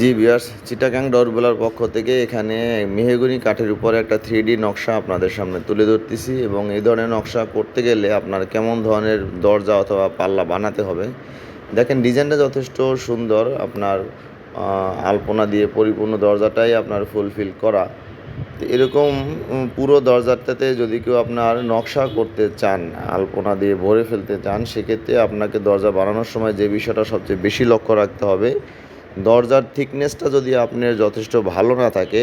জি বিয়ার্স চিটাগাং ডরবেলার পক্ষ থেকে এখানে মেহেগুনি কাঠের উপর একটা থ্রি নকশা আপনাদের সামনে তুলে ধরতেছি এবং এই ধরনের নকশা করতে গেলে আপনার কেমন ধরনের দরজা অথবা পাল্লা বানাতে হবে। দেখেন, ডিজাইনটা যথেষ্ট সুন্দর। আপনার আলপনা দিয়ে পরিপূর্ণ দরজাটাই আপনার ফুলফিল করা। এরকম পুরো দরজাটাতে যদি কেউ আপনার নকশা করতে চান, আলপনা দিয়ে ভরে ফেলতে চান, সেক্ষেত্রে আপনাকে দরজা বানানোর সময় যে বিষয়টা সবচেয়ে বেশি লক্ষ্য রাখতে হবে দরজার থিকনেসটা যদি আপনার যথেষ্ট ভালো না থাকে,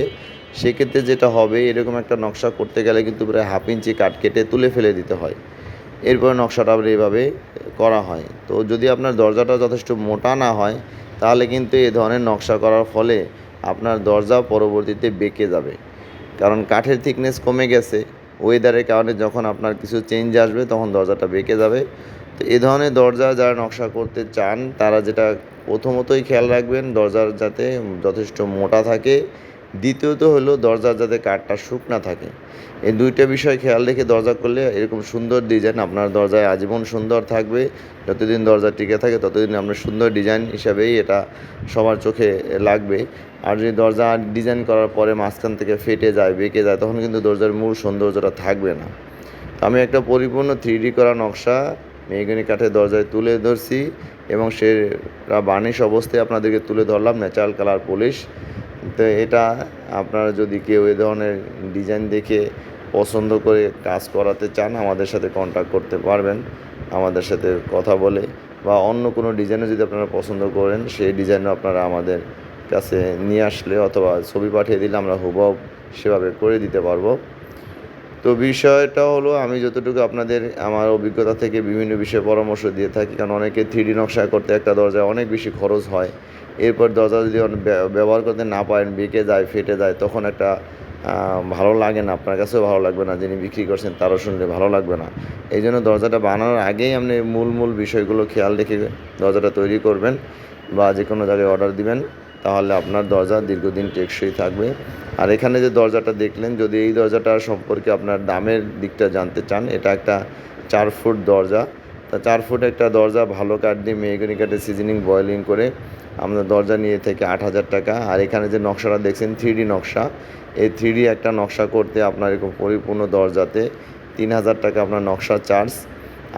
সেক্ষেত্রে যেটা হবে, এরকম একটা নকশা করতে গেলে কিন্তু প্রায় হাফ ইঞ্চি কাট কেটে তুলে ফেলে দিতে হয়। এরপরে নকশাটা আবার এইভাবে করা হয়। তো যদি আপনার দরজাটা যথেষ্ট মোটা না হয়, তাহলে কিন্তু এ ধরনের নকশা করার ফলে আপনার দরজা পরবর্তীতে বেঁকে যাবে। কারণ কাঠের থিকনেস কমে গেছে ওয়েদারের কারণে যখন আপনার কিছু চেঞ্জ আসবে, তখন দরজাটা বেঁকে যাবে। তো এ ধরনের দরজা যারা নকশা করতে চান, তারা যেটা প্রথমতই খেয়াল রাখবেন দরজার যাতে যথেষ্ট মোটা থাকে। দ্বিতীয়ত হলো দরজার যাতে কাঠটা শুকনা থাকে। এই দুইটা বিষয় খেয়াল রেখে দরজা করলে এরকম সুন্দর ডিজাইন আপনার দরজায় আজীবন সুন্দর থাকবে। যতদিন দরজা টিকে থাকে ততদিন আপনার সুন্দর ডিজাইন হিসাবেই এটা সবার চোখে লাগবে। আর যদি দরজা ডিজাইন করার পরে মাঝখান থেকে ফেটে যায়, বেঁকে যায়, তখন কিন্তু দরজার মূল সৌন্দর্যটা থাকবে না। আমি একটা পরিপূর্ণ থ্রি করা নকশা, মেহগনি কাঠের দরজায় তুলে ধরছি। এবং সেটা বার্নিশ অবস্থায় আপনাদেরকে তুলে ধরলাম ন্যাচারাল কালার পলিশ তো এটা আপনারা যদি কেউ এ ধরনের ডিজাইন দেখে পছন্দ করে কাজ করাতে চান, আমাদের সাথে কন্ট্যাক্ট করতে পারবেন, আমাদের সাথে কথা বলে বা অন্য কোনো ডিজাইনও যদি আপনারা পছন্দ করেন, সেই ডিজাইনও আপনারা আমাদের কাছে নিয়ে আসলে অথবা ছবি পাঠিয়ে দিলে আমরা হুবহু সেভাবে করে দিতে পারব। তো বিষয়টা হলো, আমি যতটুকু আপনাদের আমার অভিজ্ঞতা থেকে বিভিন্ন বিষয়ে পরামর্শ দিয়ে থাকি, কারণ অনেকে থ্রি ডি নকশা করতে একটা দরজায় অনেক বেশি খরচ হয়। এরপর দরজা যদি ব্যবহার করতে না পারেন, বেঁকে যায়, ফেটে যায়, তখন একটা ভালো লাগে না, আপনার কাছেও ভালো লাগবে না, যিনি বিক্রি করছেন তারও শুনলে ভালো লাগবে না। এই জন্য দরজাটা বানানোর আগেই আপনি মূল মূল বিষয়গুলো খেয়াল রেখে দরজাটা তৈরি করবেন বা যে কোনো জায়গায় অর্ডার দিবেন। তাহলে আপনার দরজা দীর্ঘদিন টেকসই থাকবে। আর এখানে যে দরজাটা দেখলেন, যদি এই দরজাটার সম্পর্কে আপনার দামের দিকটা জানতে চান, এটা একটা চার ফুট দরজা। তা চার ফুট একটা দরজা ভালো কাঠ দিয়ে মেহগনি কাঠে সিজনিং, বয়েলিং করে আমরা দরজা নিয়ে থেকে আট হাজার টাকা। আর এখানে যে নকশাটা দেখছেন, থ্রি নকশা। এই থ্রি একটা নকশা করতে আপনার এরকম পরিপূর্ণ দরজাতে তিন হাজার টাকা আপনার নকশা চার্জ।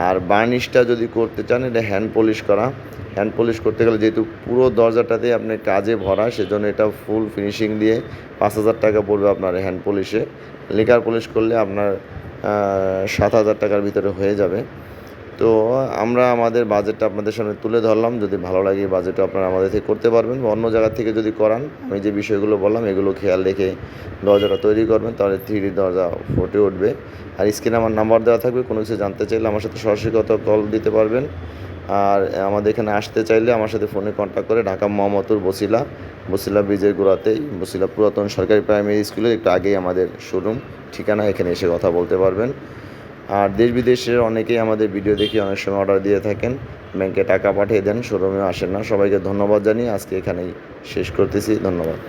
আর বার্নিশটা যদি করতে চান, এটা হ্যান্ড পলিশ করা। হ্যান্ড পলিশ করতে গেলে যেহেতু পুরো দরজাটাতে আপনি কাজে ভরা, সেজন্য এটা ফুল ফিনিশিং দিয়ে পাঁচ হাজার টাকা পড়বে আপনার হ্যান্ড পলিশে লিকার পলিশ করলে আপনার সাত হাজার টাকার ভিতরে হয়ে যাবে। তো আমরা আমাদের বাজেটটা আপনাদের সামনে তুলে ধরলাম। যদি ভালো লাগে বাজেটটা আপনারা আমাদের থেকে করতে পারবেন বা অন্য জায়গা থেকে যদি করান, আমি যে বিষয়গুলো বললাম, এগুলো খেয়াল রেখে দরজাটা তৈরি করবেন, তাহলে থ্রি দরজা ফুটে উঠবে। আর স্ক্রিনে আমার নাম্বার দেওয়া থাকবে, কোনো কিছু জানতে চাইলে আমার সাথে সরাসরি কল দিতে পারবেন। আর আমাদের এখানে আসতে চাইলে আমার সাথে ফোনে কন্ট্যাক্ট করে ঢাকা মোহাম্মদপুর বসিলা বসিলা ব্রিজের গোড়াতেই, বসিলা পুরাতন সরকারি প্রাইমারি স্কুলের একটু আগেই আমাদের শোরুম ঠিকানা এখানে এসে কথা বলতে পারবেন। আর দেশ বিদেশের অনেকেই আমাদের ভিডিও দেখে অনেক সময় অর্ডার দিয়ে থাকেন। ব্যাংকে টাকা পাঠিয়ে দেন শোরুমেও আসেন না। সবাইকে ধন্যবাদ জানিয়ে আজকে এখানেই শেষ করতেছি। ধন্যবাদ।